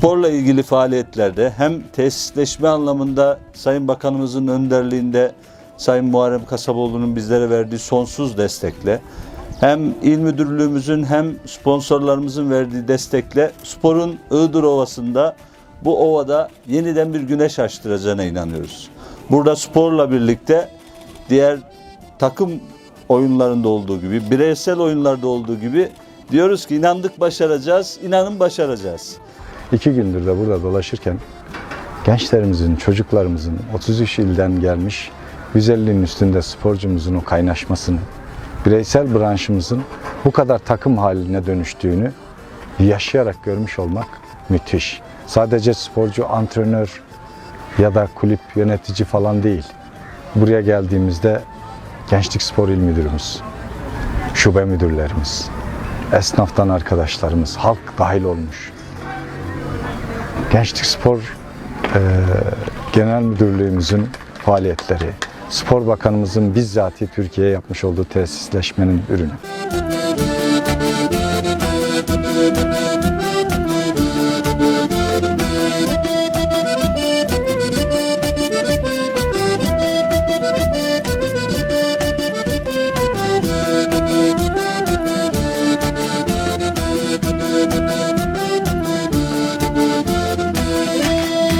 sporla ilgili faaliyetlerde hem tesisleşme anlamında Sayın Bakanımızın önderliğinde Sayın Muharrem Kasaboğlu'nun bizlere verdiği sonsuz destekle hem il müdürlüğümüzün hem sponsorlarımızın verdiği destekle sporun Iğdır Ovası'nda bu ovada yeniden bir güneş açtıracağına inanıyoruz. Burada sporla birlikte diğer takım oyunlarında olduğu gibi, bireysel oyunlarda olduğu gibi diyoruz ki inandık başaracağız, inanın başaracağız. İki gündür de burada dolaşırken gençlerimizin, çocuklarımızın 33 ilden gelmiş 150'nin üstünde sporcumuzun o kaynaşmasını, bireysel branşımızın bu kadar takım haline dönüştüğünü yaşayarak görmüş olmak müthiş. Sadece sporcu, antrenör ya da kulüp yönetici falan değil. Buraya geldiğimizde Gençlik Spor İl Müdürümüz, şube müdürlerimiz, esnaftan arkadaşlarımız, halk dahil olmuş. Gençlik Spor e, Genel Müdürlüğümüzün faaliyetleri, Spor Bakanımızın bizzati Türkiye'ye yapmış olduğu tesisleşmenin ürünü.